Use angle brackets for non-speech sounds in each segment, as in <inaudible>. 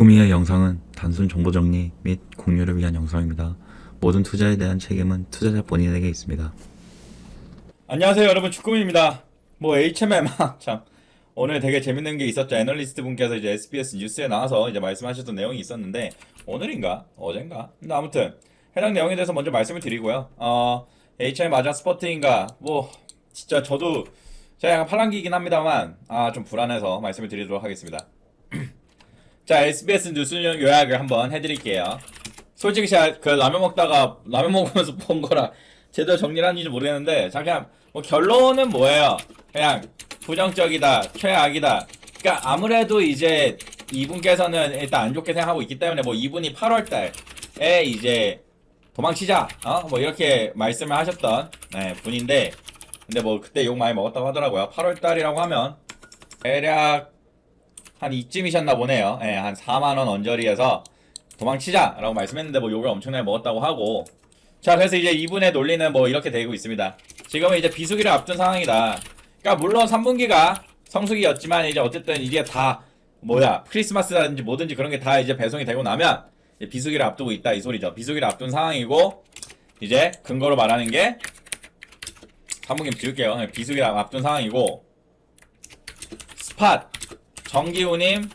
주꾸미의 영상은 단순 정보 정리 및 공유를 위한 영상입니다. 모든 투자에 대한 책임은 투자자 본인에게 있습니다. 안녕하세요 여러분. 주꾸미입니다. 뭐 HMM <laughs> 참. 오늘 되게 재밌는 게 있었죠. 애널리스트 분께서 이제 SBS 뉴스에 나와서 이제 말씀하셨던 내용이 있었는데 오늘인가? 어젠가? 근데 아무튼 해당 내용에 대해서 먼저 말씀을 드리고요. 어 HMM 마자 스포트인가? 뭐 진짜 저도 제가 약간 팔랑기이긴 합니다만 아 좀 불안해서 말씀을 드리도록 하겠습니다 <clears throat> 자 SBS 뉴스 요약을 한번 해드릴게요. 솔직히 제가 그 라면 먹다가 라면 먹으면서 <laughs> 본 거라 제대로 정리를 하는지 모르겠는데 자 그냥 뭐 결론은 뭐예요? 그냥 부정적이다 최악이다. 그러니까 아무래도 이제 이분께서는 일단 안 좋게 생각하고 있기 때문에 뭐 이분이 8월달에 이제 도망치자 어? 뭐 이렇게 말씀을 하셨던 네, 분인데 근데 뭐 그때 욕 많이 먹었다고 하더라고요. 8월달이라고 하면 대략 한 이쯤이셨나 보네요. 예, 한 4만원 언저리에서 도망치자라고 말씀했는데 뭐 욕을 엄청나게 먹었다고 하고. 자 그래서 이제 이분의 논리는 뭐 이렇게 되고 있습니다. 지금은 이제 비수기를 앞둔 상황이다. 그러니까 물론 3분기가 성수기였지만 이제 어쨌든 이게 다 뭐야 크리스마스라든지 뭐든지 그런 게 다 이제 배송이 되고 나면 비수기를 앞두고 있다 이 소리죠. 비수기를 앞둔 상황이고 이제 근거로 말하는 게 3분기 지울게요 네, 비수기를 앞둔 상황이고 스팟 정기훈님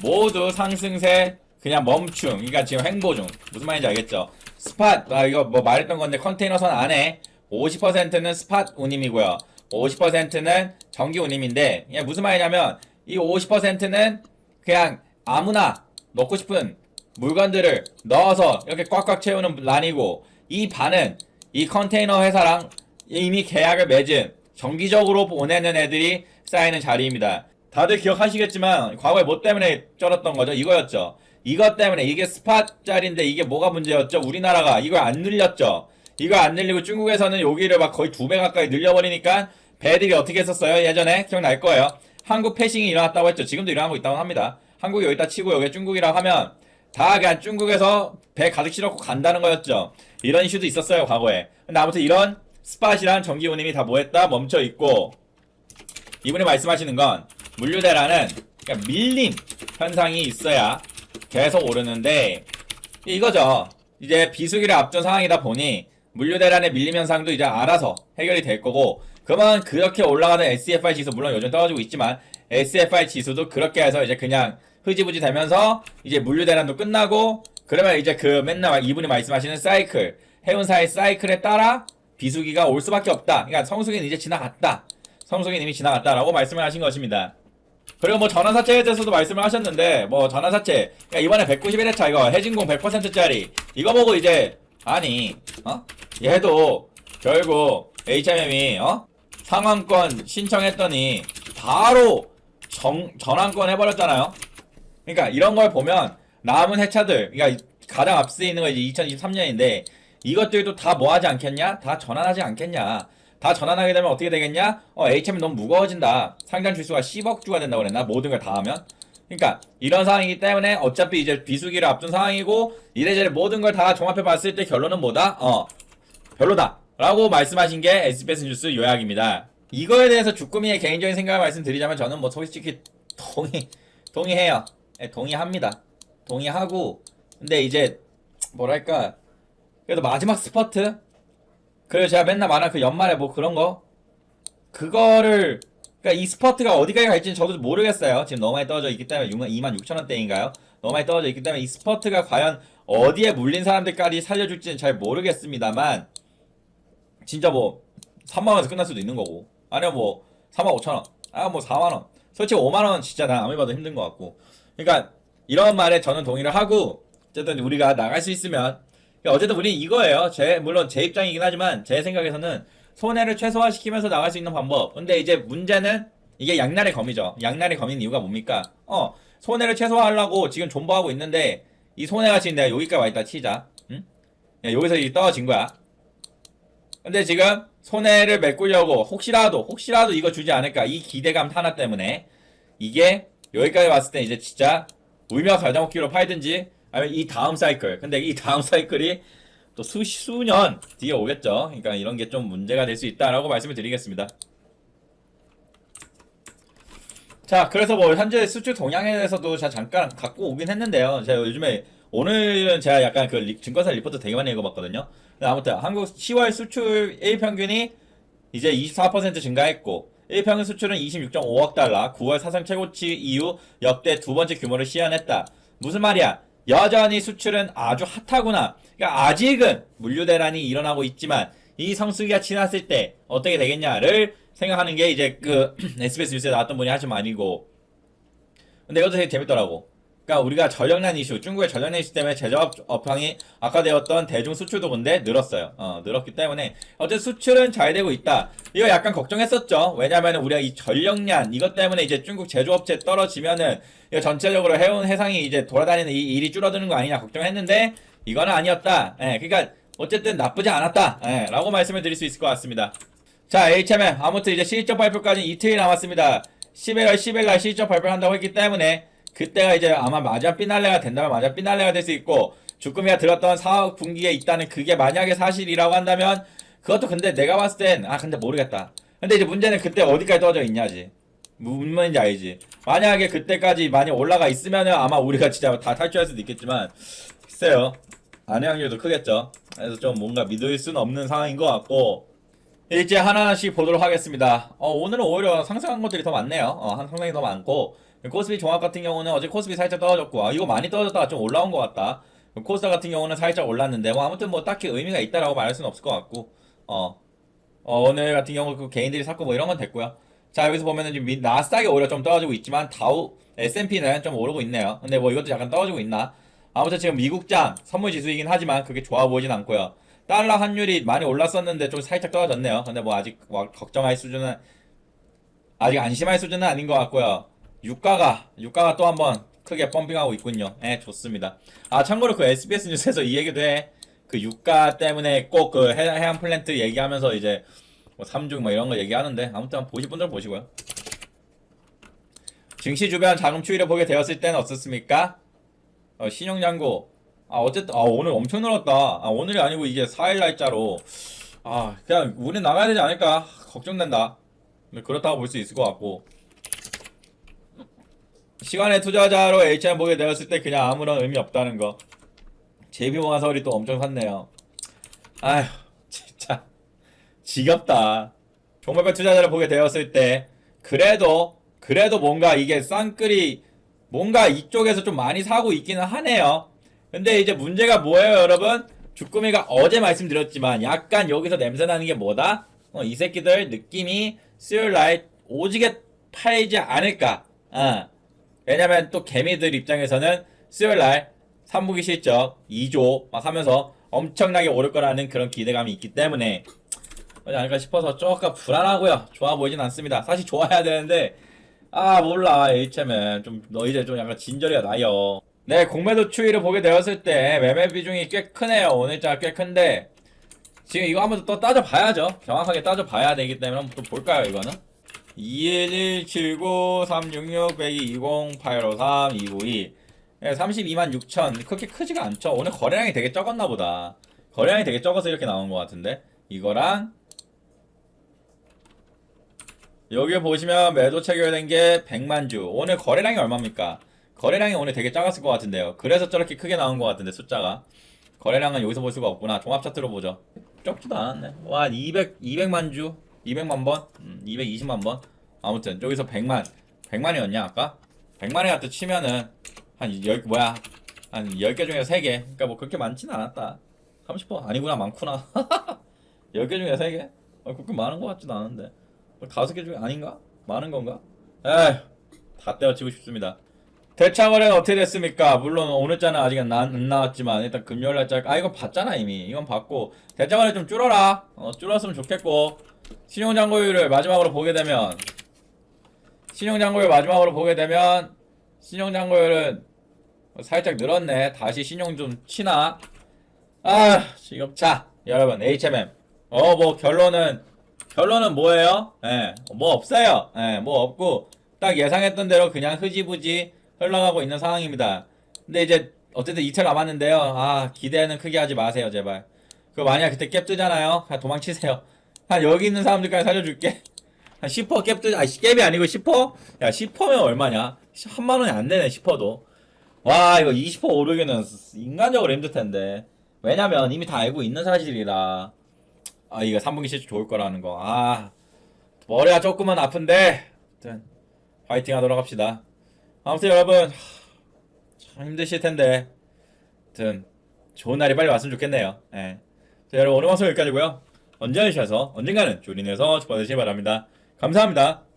모두 상승세 그냥 멈춤. 그러니까 지금 횡보 중. 무슨 말인지 알겠죠? 스팟 아 이거 뭐 말했던 건데 컨테이너선 안에 50%는 스팟 운임이고요. 50%는 정기 운임인데 이게 무슨 말이냐면 이 50%는 그냥 아무나 넣고 싶은 물건들을 넣어서 이렇게 꽉꽉 채우는 란이고 이 반은 이 컨테이너 회사랑 이미 계약을 맺은 정기적으로 보내는 애들이 쌓이는 자리입니다. 다들 기억하시겠지만 과거에 뭐 때문에 쩔었던 거죠? 이거였죠. 이것 때문에 이게 스팟짜리인데 이게 뭐가 문제였죠? 우리나라가 이걸 안 늘렸죠. 이거 안 늘리고 중국에서는 여기를 막 거의 두 배 가까이 늘려버리니까 배들이 어떻게 했었어요? 예전에 기억날 거예요. 한국 패싱이 일어났다고 했죠. 지금도 일어나고 있다고 합니다. 한국이 여기다 치고 여기 중국이라고 하면 다 그냥 중국에서 배 가득 실었고 간다는 거였죠. 이런 이슈도 있었어요 과거에. 근데 아무튼 이런 스팟이란 전기운임이 다 뭐했다 멈춰 있고 이분이 말씀하시는 건 물류대라는 그러니까 밀림 현상이 있어야 계속 오르는데 이거죠. 이제 비수기를 앞둔 상황이다 보니 물류대란의 밀림 현상도 이제 알아서 해결이 될 거고 그러면 그렇게 올라가는 SFI 지수 물론 요즘 떨어지고 있지만 SFI 지수도 그렇게 해서 이제 그냥 흐지부지 되면서 이제 물류대란도 끝나고 그러면 이제 그 맨날 이분이 말씀하시는 사이클 해운사의 사이클에 따라 비수기가 올 수밖에 없다. 그러니까 성수기는 이제 지나갔다. 성수기는 이미 지나갔다라고 말씀을 하신 것입니다. 그리고 뭐 전환사채에 대해서도 말씀을 하셨는데 뭐 전환사채 그러니까 이번에 191회차 이거 해진공 100%짜리 이거 보고 이제 아니 어 얘도 결국 HMM이 어 상환권 신청했더니 바로 정, 전환권 해버렸잖아요. 그러니까 이런 걸 보면 남은 회차들 그러니까 가장 앞서 있는 거 이제 2023년인데 이것들도 다 뭐 하지 않겠냐? 다 전환하지 않겠냐? 다 전환하게 되면 어떻게 되겠냐? 어, HM이 너무 무거워진다. 상장 주수가 10억 주가 된다고 그랬나? 모든 걸 다 하면? 그러니까 이런 상황이기 때문에 어차피 이제 비수기를 앞둔 상황이고 이래저래 모든 걸 다 종합해 봤을 때 결론은 뭐다? 어, 별로다. 라고 말씀하신 게 SBS 뉴스 요약입니다. 이거에 대해서 주꾸미의 개인적인 생각을 말씀드리자면 저는 뭐 솔직히 동의, 동의해요. 네, 동의합니다. 동의하고 근데 이제 뭐랄까 그래도 마지막 스퍼트 그리고 제가 맨날 말한 그 연말에 뭐 그런 거 그거를 그러니까 이 스퍼트가 어디까지 갈지는 저도 모르겠어요. 지금 너무 많이 떨어져 있기 때문에 2만 6천 원대인가요? 너무 많이 떨어져 있기 때문에 이 스퍼트가 과연 어디에 물린 사람들까지 살려줄지는 잘 모르겠습니다만 진짜 뭐 3만 원에서 끝날 수도 있는 거고 아니면 뭐 3만 5천 원, 아 뭐 4만 원. 솔직히 5만 원 진짜 난 아무리 봐도 힘든 것 같고. 그러니까 이런 말에 저는 동의를 하고 어쨌든 우리가 나갈 수 있으면 그러니까 어쨌든 우리 이거예요. 제 물론 제 입장이긴 하지만 제 생각에서는 손해를 최소화시키면서 나갈 수 있는 방법. 근데 이제 문제는 이게 양날의 검이죠. 양날의 검인 이유가 뭡니까? 어 손해를 최소화하려고 지금 존버하고 있는데 이 손해가 지금 내가 여기까지 와 있다 치자. 응? 야, 여기서 이제 떨어진 거야. 근데 지금 손해를 메꾸려고 혹시라도 혹시라도 이거 주지 않을까 이 기대감 하나 때문에 이게 여기까지 왔을 때 이제 진짜 울며 겨자 먹기로 팔든지 아니면 이 다음 사이클 근데 이 다음 사이클이 또 수, 수년 뒤에 오겠죠 그러니까 이런 게 좀 문제가 될 수 있다라고 말씀을 드리겠습니다 자, 그래서 뭐 현재 수출 동향에 대해서도 제가 잠깐 갖고 오긴 했는데요. 제가 요즘에 오늘은 제가 약간 그 리- 증권사 리포트 되게 많이 읽어봤거든요. 아무튼 한국 10월 수출 1 평균이 이제 24% 증가했고 1평균 수출은 26.5억 달러, 9월 사상 최고치 이후 역대 두 번째 규모를 시현했다. 무슨 말이야? 여전히 수출은 아주 핫하구나. 그러니까 아직은 물류 대란이 일어나고 있지만 이 성수기가 지났을 때 어떻게 되겠냐를 생각하는 게 이제 그 <clears throat> SBS 뉴스에 나왔던 분이 하신 말이고. 근데 이것도 되게 재밌더라고. 그러니까 우리가 전력난 이슈, 중국의 전력난 이슈 때문에 제조업 업황이 악화되었던 대중 수출도 근데 늘었어요. 어, 늘었기 때문에 어쨌든 수출은 잘 되고 있다. 이거 약간 걱정했었죠. 왜냐면 우리가 이 전력난 이것 때문에 이제 중국 제조업체 떨어지면은 이거 전체적으로 해운 해상이 이제 돌아다니는 이 일이 줄어드는 거 아니냐 걱정했는데 이거는 아니었다. 예, 그러니까 어쨌든 나쁘지 않았다. 예, 라고 말씀을 드릴 수 있을 것 같습니다. 자, HMM 아무튼 이제 실적 발표까지 이틀이 남았습니다. 11월 10일 날 실적 발표를 한다고 했기 때문에 그때가 이제 아마 마지막 피날레가 된다면 마지막 피날레가 될 수 있고 주꾸미가 들었던 사업 분기에 있다는 그게 만약에 사실이라고 한다면 그것도 근데 내가 봤을 땐 아 근데 모르겠다. 근데 이제 문제는 그때 어디까지 떨어져 있냐지. 무슨 말인지 알지. 만약에 그때까지 많이 올라가 있으면은 아마 우리가 진짜 다 탈출할 수도 있겠지만 글쎄요. 안의 확률도 크겠죠. 그래서 좀 뭔가 믿을 수는 없는 상황인 것 같고 이제 하나씩 보도록 하겠습니다. 어, 오늘은 오히려 상승한 것들이 더 많네요. 어, 한 상당히 더 많고 코스피 종합 같은 경우는 어제 코스피 살짝 떨어졌고 아, 이거 많이 떨어졌다가 좀 올라온 것 같다. 코스닥 같은 경우는 살짝 올랐는데 뭐 아무튼 뭐 딱히 의미가 있다라고 말할 수는 없을 것 같고 어, 어, 오늘 같은 경우 그 개인들이 샀고 뭐 이런 건 됐고요. 자 여기서 보면은 지금 미- 나스닥이 오히려 좀 떨어지고 있지만 다우 S&P는 좀 오르고 있네요. 근데 뭐 이것도 약간 떨어지고 있나? 아무튼 지금 미국장 선물 지수이긴 하지만 그게 좋아 보이진 않고요. 달러 환율이 많이 올랐었는데 좀 살짝 떨어졌네요. 근데 뭐 아직 와- 걱정할 수준은 아직 안심할 수준은 아닌 것 같고요. 유가가 유가가 또 한번 크게 펌핑하고 있군요. 예, 좋습니다. 아 참고로 그 SBS 뉴스에서 이 얘기도 해. 그 유가 때문에 꼭 그 해안 플랜트 얘기하면서 이제 뭐 삼중 뭐 이런 거 얘기하는데 아무튼 보실 분들은 보시고요. 증시 주변 자금 추이를 보게 되었을 때는 어떻습니까? 어, 신용잔고 아 어쨌든 아 오늘 엄청 늘었다. 아 오늘이 아니고 이게 4일 날짜로 아 그냥 우리 나가야 되지 않을까 걱정된다. 근데 그렇다고 볼 수 있을 것 같고 시간의 투자자로 HM 보게 되었을 때 그냥 아무런 의미 없다는 거. 제비 모아설이 또 엄청 샀네요. 아휴 진짜 지겹다. 종목별 투자자를 보게 되었을 때 그래도 그래도 뭔가 이게 쌍끌이 뭔가 이쪽에서 좀 많이 사고 있기는 하네요. 근데 이제 문제가 뭐예요, 여러분? 주꾸미가 어제 말씀드렸지만 약간 여기서 냄새 나는 게 뭐다? 어, 이 새끼들 느낌이 수요일 날 오지게 팔지 않을까? 어. 왜냐면 또 개미들 입장에서는 수요일 날 3분기 실적 2조 막 하면서 엄청나게 오를 거라는 그런 기대감이 있기 때문에 그러지 않을까 싶어서 조금 불안하고요. 좋아 보이진 않습니다. 사실 좋아야 되는데 아 몰라 HM은 좀너 이제 좀 약간 진저리가 나요. 네 공매도 추이를 보게 되었을 때 매매 비중이 꽤 크네요. 오늘자 꽤 큰데 지금 이거 한번 또 따져봐야죠. 정확하게 따져봐야 되기 때문에 한번 또 볼까요 이거는? 21179 366 102 20 853 292 예, 32만 6천 그렇게 크지가 않죠. 오늘 거래량이 되게 적었나 보다. 거래량이 되게 적어서 이렇게 나온 것 같은데 이거랑 여기 보시면 매도 체결된 게 100만 주. 오늘 거래량이 얼마입니까? 거래량이 오늘 되게 작았을 것 같은데요. 그래서 저렇게 크게 나온 것 같은데 숫자가. 거래량은 여기서 볼 수가 없구나. 종합 차트로 보죠. 적지도 않았네. 와, 200, 200만 주. 200만 번? 음, 220만 번? 아무튼, 여기서 100만. 100만이었냐, 아까? 100만에 갖다 치면은, 한 10, 뭐야. 한 10개 중에서 3개. 그러니까 뭐 그렇게 많지는 않았다. 30%? 아니구나, 많구나. 10개 중에 3개? 어, 그렇게 많은 것 같지도 않은데. 다섯 개 중에 아닌가? 많은 건가? 에휴, 다 떼어치고 싶습니다. 대차 거래는 어떻게 됐습니까? 물론 오늘자는 아직 안, 나- 안 나왔지만 일단 금요일 날짜 아 이건 봤잖아 이미 이건 봤고 대차 거래 좀 줄어라 어, 줄었으면 좋겠고 신용잔고율을 마지막으로 보게 되면 신용잔고율 마지막으로 보게 되면 신용잔고율은 살짝 늘었네 다시 신용 좀 치나 아 지금 자 여러분 HMM 어 뭐 결론은 결론은 뭐예요? 예, 뭐 없어요. 예, 뭐 없고 딱 예상했던 대로 그냥 흐지부지 흘러가고 있는 상황입니다. 근데 이제 어쨌든 이틀 남았는데요. 아 기대는 크게 하지 마세요, 제발. 그 만약 그때 cap 뜨잖아요. 그냥 도망치세요. 한 여기 있는 사람들까지 살려줄게. 한 10% 갭도 아 갭이 아니고 10%? 야 10%면 얼마냐? 한만 원이 안 되네 10%도. 와 이거 20% 오르기는 인간적으로 힘들 텐데. 왜냐면 이미 다 알고 있는 사실이라. 아 이거 3분기 실적 좋을 거라는 거. 아 머리가 조금은 아픈데. 아무튼 화이팅 하도록 합시다. 아무튼 여러분 하, 참 힘드실 텐데. 아무튼 좋은 날이 빨리 왔으면 좋겠네요. 예. 자, 여러분 오늘 방송 여기까지고요. 언제 하셔서 언젠가는 조린에서 축복하시기 바랍니다. 감사합니다.